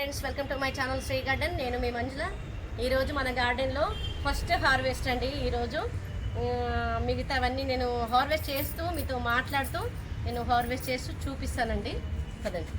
Friends welcome to my channel Shri garden నేను మీ మంజుల. ఈరోజు మన గార్డెన్లో ఫస్ట్ హార్వెస్ట్ అండి ఈరోజు. మిగతావన్నీ నేను హార్వెస్ట్ చేస్తూ మీతో మాట్లాడుతూ నేను హార్వెస్ట్ చేస్తూ చూపిస్తానండి. కదండి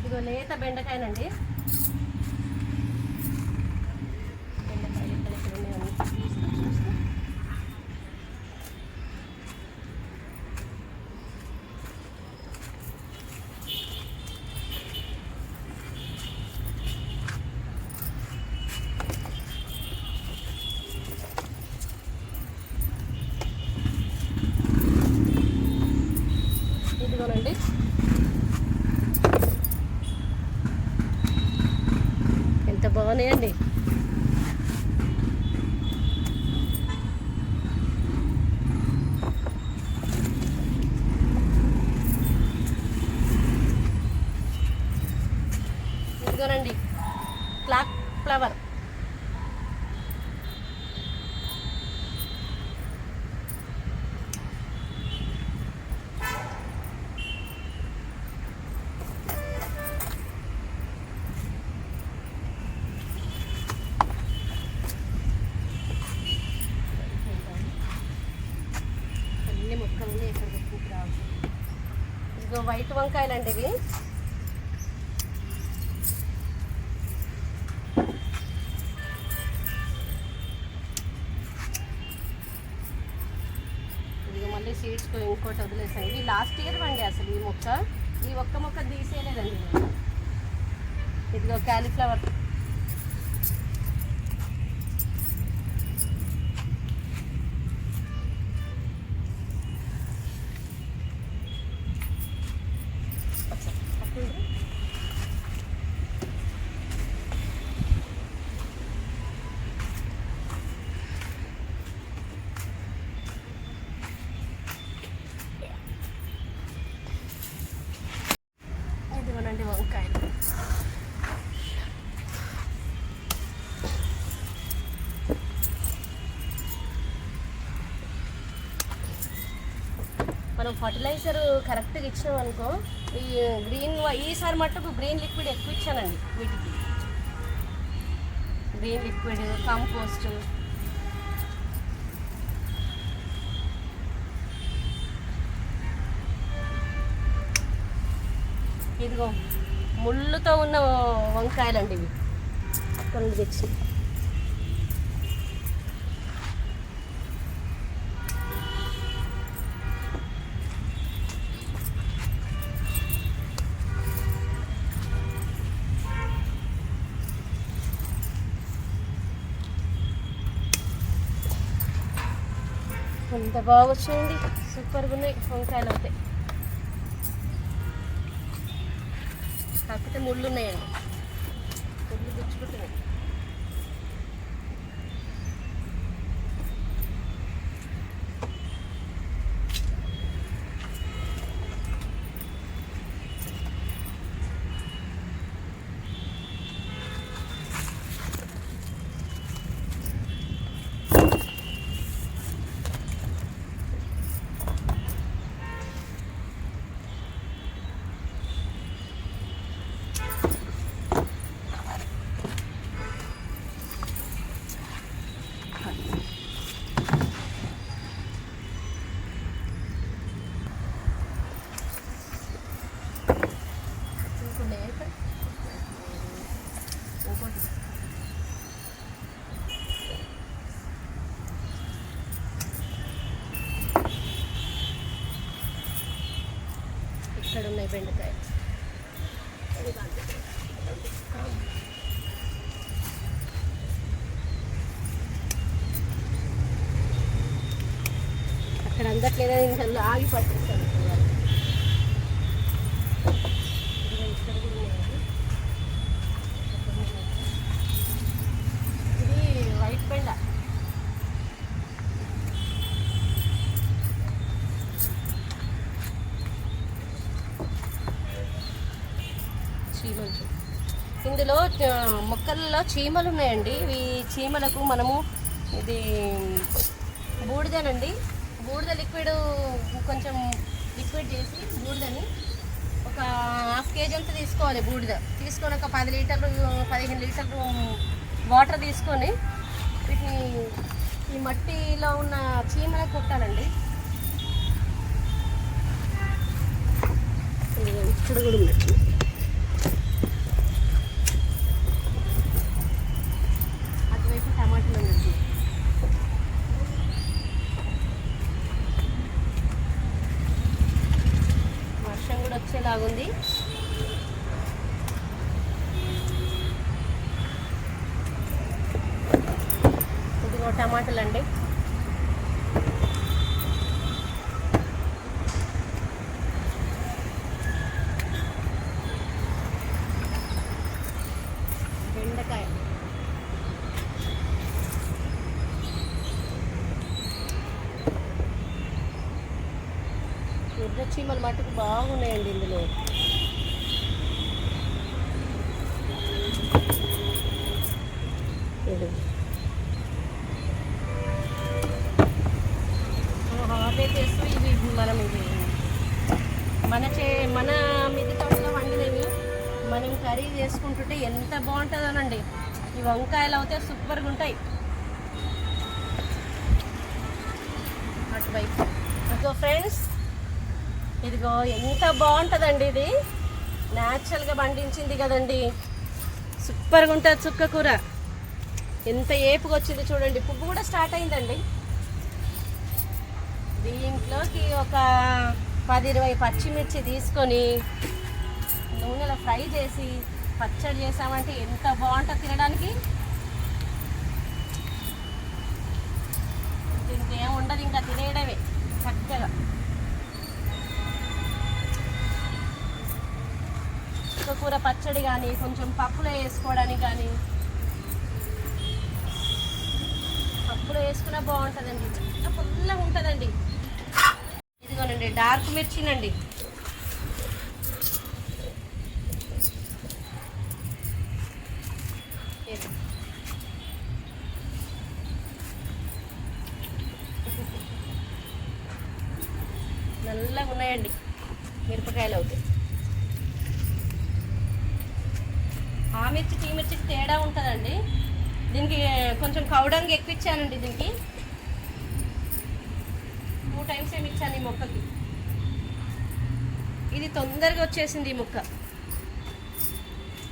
ఇదిగో లేత బెండకాయనండి బెండకాయలు ఇక్కడ ఇక్కడ ఉన్నాయండి. చూస్తూ చూస్తూ. ఇదిగోనండి ఎంత బాగున్నాయండి ఇదిగోనండి. క్లాక్ ఫ్లవర్ అన్ని వంకాయలు అండి ఇవి. ఇంకోటి ఇవి లాస్ట్ ఇయర్ అండి అసలు ఈ మొక్క. ఈ ఒక్క మొక్క తీసేయలేదండి ఇదిగో క్యాలీఫ్లవర్ మనం ఫర్టిలైజర్ కరెక్ట్గా ఇచ్చినాం అనుకో ఈ గ్రీన్ ఈసారి మట్టుకు గ్రీన్ లిక్విడ్ ఎక్కువ ఇచ్చానండి వీటికి. గ్రీన్ లిక్విడ్ కంపోస్ట్ ఇదిగో ముళ్ళుతో ఉన్న వంకాయలండి ఇవి. అక్కడ తెచ్చి. ఎంత బాగా వచ్చింది సూపర్గా ఉన్నాయి వంకాయలు అయితే. కాకపోతే ముళ్ళు ఉన్నాయండి. ఉన్నాయి బెండకాయ. అక్కడ అందట్లేదా ఇంట్లో ఆగిపోతుంది పట్టిస్తాను ఇక్కడ కూడా ఉన్నాయండి. ఇది వైట్ బెండ చీమలు ఇందులో ఇందులో ఆ, మొక్కల్లో చీమలు ఉన్నాయండి. ఇవి చీమలకు మనము ఇది బూడిదనండి. బూడిద లిక్విడ్ కొంచెం లిక్విడ్ చేసి బూడిదని ఒక హాఫ్ కేజీ అంతా తీసుకోవాలి బూడిద. తీసుకొని ఒక పది లీటర్లు పదిహేను లీటర్లు వాటర్ తీసుకొని వీటిని ఈ మట్టిలో ఉన్న చీమలకు కొట్టాలండి. ఇదిగో కూడా ఉన్నట్టు అటువైపు టమాటాలు ఉన్నట్టు వర్షం కూడా వచ్చేలాగుంది ఇదిగో టమాటాలు అండి బాగుంటుందోనండి. ఈ వంకాయలు అయితే సూపర్గా ఉంటాయి. అటువైపు. ఇదిగో ఫ్రెండ్స్ ఇదిగో ఎంత బాగుంటుందండి ఇది. న్యాచురల్గా పండించింది కదండి. సూపర్గా ఉంటుంది చుక్క కూర. ఎంత ఏపుగా వచ్చింది చూడండి. పువ్వు కూడా స్టార్ట్ అయిందండి. దీంట్లోకి ఒక పది ఇరవై పచ్చిమిర్చి తీసుకొని నూనెలో ఫ్రై చేసి పచ్చడి చేసామంటే ఎంత బాగుంటుంది తినడానికి. దీనికి ఉండదు ఇంకా తినేయడమే చక్కగా. కూర పచ్చడి కానీ కొంచెం పప్పులో వేసుకోవడానికి కానీ పప్పులో వేసుకున్నా బాగుంటుందండి. ఫుల్గా ఉంటుందండి. ఇదిగోనండి డార్క్ మిర్చినండి ఇది. నల్లగా ఉన్నాయండి. మిరపకాయలు అవుతాయి ఆ మిర్చి ఈ మిర్చికి తేడా ఉంటుందండి. దీనికి కొంచెం కౌడంగి ఎక్కువ ఇచ్చానండి దీనికి. టూ టైమ్స్ ఏమి ఇచ్చాను ఈ మొక్కకి. ఇది తొందరగా వచ్చేసింది ఈ మొక్క.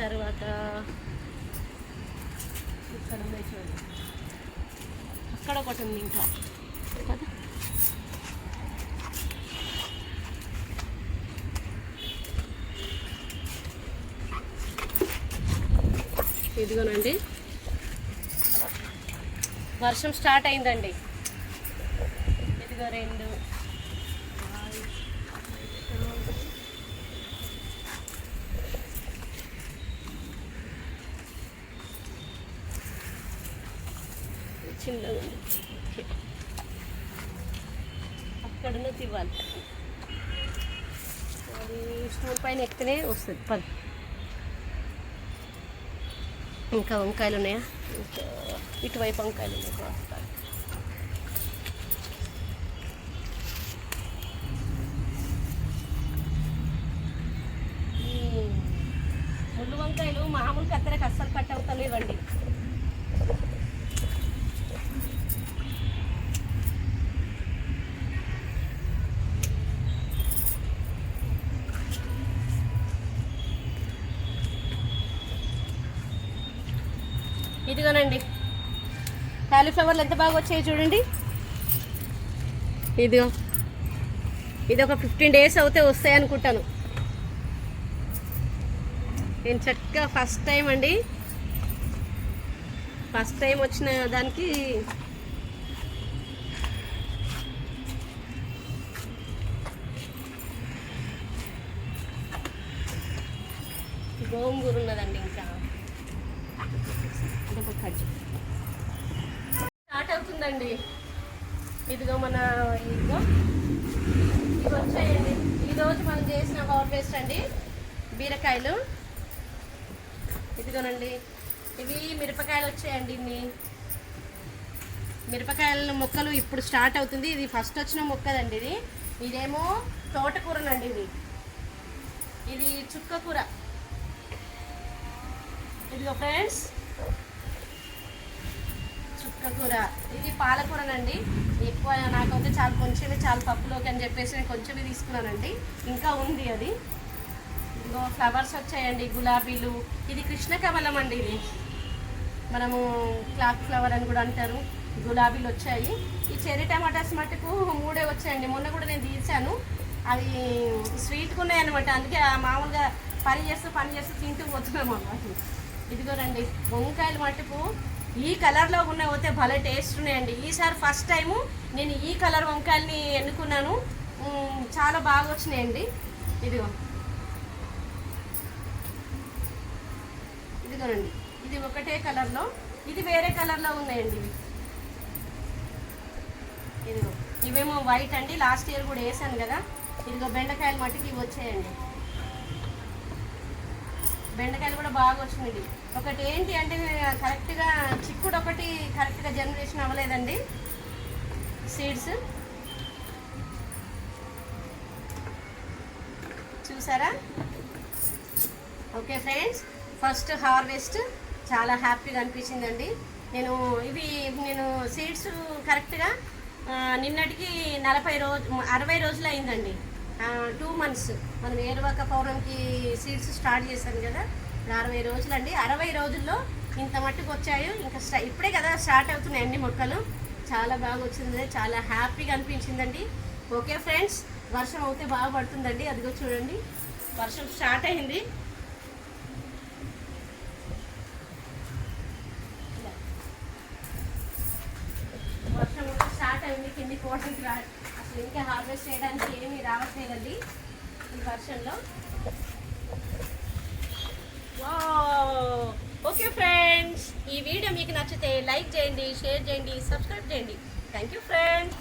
తర్వాత ఇక్కడ చూడండి. అక్కడ ఒకటి ఉంది ఇంకా. కదా? ఇదిగోనండి. వర్షం స్టార్ట్ అయిందండి. ఇదిగో రెండు. చిన్న అక్కడున్న తివ్వాలి. అది పైన ఎక్కితేనే వస్తుంది. పది. ఇంకా వంకాయలు ఉన్నాయా? ఇంకా ఇటువైపు వంకాయలు ఉన్నాయి. ముళ్ళు వంకాయలు మామూలు కత్తెరకు అస్సలు కట్ అవుతలేవండి ఇదిగోనండి. కాలీఫ్లవర్లు ఎంత బాగా వచ్చాయి చూడండి. ఇదిగో. ఇది ఒక ఫిఫ్టీన్ డేస్ అవుతే వస్తాయి అనుకుంటాను. నేను చక్కగా ఫస్ట్ టైం అండి. ఫస్ట్ టైం వచ్చిన దానికి గోంగూర ఉన్నదండి ఇంకా. స్టార్ట్ అవుతుందండి. ఇదిగో మన ఇదిగో. ఇవి వచ్చాయండి. ఈరోజు మనం చేసిన హార్వెస్ట్ అండి. బీరకాయలు. ఇదిగోనండి. ఇవి మిరపకాయలు వచ్చాయండి ఇన్ని. మిరపకాయల మొక్కలు ఇప్పుడు స్టార్ట్ అవుతుంది. ఇది ఫస్ట్ వచ్చిన మొక్కదండి ఇది. ఇదేమో తోటకూరనండి ఇది. ఇది చుక్క కూర ఇదిగో ఫ్రెండ్స్ కూర ఇది పాలకూరనండి ఎక్కువ నాకైతే చాలా కొంచెమే చాలా పప్పులోకి అని చెప్పేసి నేను కొంచెమే తీసుకున్నానండి. ఇంకా ఉంది అది. ఇంకో ఫ్లవర్స్ వచ్చాయండి గులాబీలు. ఇది కృష్ణ కమలం అండి ఇది. మనము క్లాక్ ఫ్లవర్ అని కూడా అంటారు. గులాబీలు వచ్చాయి. ఈ చెర్రీ టమాటాస్ మటుకు మూడే వచ్చాయండి. మొన్న కూడా నేను తీసాను. అవి స్వీట్గా ఉన్నాయన్నమాట. అందుకే ఆ మామూలుగా పని చేస్తూ పని చేస్తూ తింటూ పోతున్నాం అన్నమాట. ఇదిగోనండి. వంకాయలు మటుకు ఈ కలర్లో ఉన్న పోతే భలే టేస్ట్ ఉన్నాయండి. ఈసారి ఫస్ట్ టైము నేను ఈ కలర్ వంకాయల్ని ఎన్నుకున్నాను. చాలా బాగా వచ్చినాయండి. ఇదిగో. ఇదిగోనండి ఇది ఒకటే కలర్లో ఇది వేరే కలర్లో ఉన్నాయండి. ఇవి ఇదిగో. ఇవేమో వైట్ అండి. లాస్ట్ ఇయర్ కూడా వేసాను కదా. ఇదిగో బెండకాయలు మట్టికి ఇవి వచ్చాయండి. బెండకాయలు కూడా బాగా వచ్చినాయి. ఒకటి ఏంటి అంటే కరెక్ట్గా చిక్కుడు ఒకటి కరెక్ట్గా జనరేషన్ అవ్వలేదండి. సీడ్స్ చూసారా? ఓకే ఫ్రెండ్స్ ఫస్ట్ హార్వెస్ట్ చాలా హ్యాపీగా అనిపించిందండి. నేను ఇవి నేను సీడ్స్ కరెక్ట్గా నిన్నటికి నలభై రోజు అరవై రోజులు అయిందండి టూ మంత్స్ మనం ఏరువాక పౌర్ణమికి సీడ్స్ స్టార్ట్ చేశాను కదా. అరవై రోజులండి. అరవై రోజుల్లో ఇంత మట్టుకు వచ్చాయి. ఇంకా స్టా ఇప్పుడే కదా స్టార్ట్ అవుతున్నాయండి మొక్కలు. చాలా బాగా వచ్చింది. చాలా హ్యాపీగా అనిపించిందండి. ఓకే ఫ్రెండ్స్ వర్షం అయితే బాగా పడుతుందండి. అదిగో చూడండి. వర్షం స్టార్ట్ అయింది. వర్షం కూడా స్టార్ట్ అయింది. కింది పోవడానికి రా ఇంకా హార్వెస్ట్ చేయడానికి ఏమీ రావట్లేదండి ఈ వర్షంలో. ఓకే ఫ్రెండ్స్ ఈ వీడియో మీకు నచ్చితే లైక్ చేయండి షేర్ చేయండి సబ్స్క్రైబ్ చేయండి. Thank you friends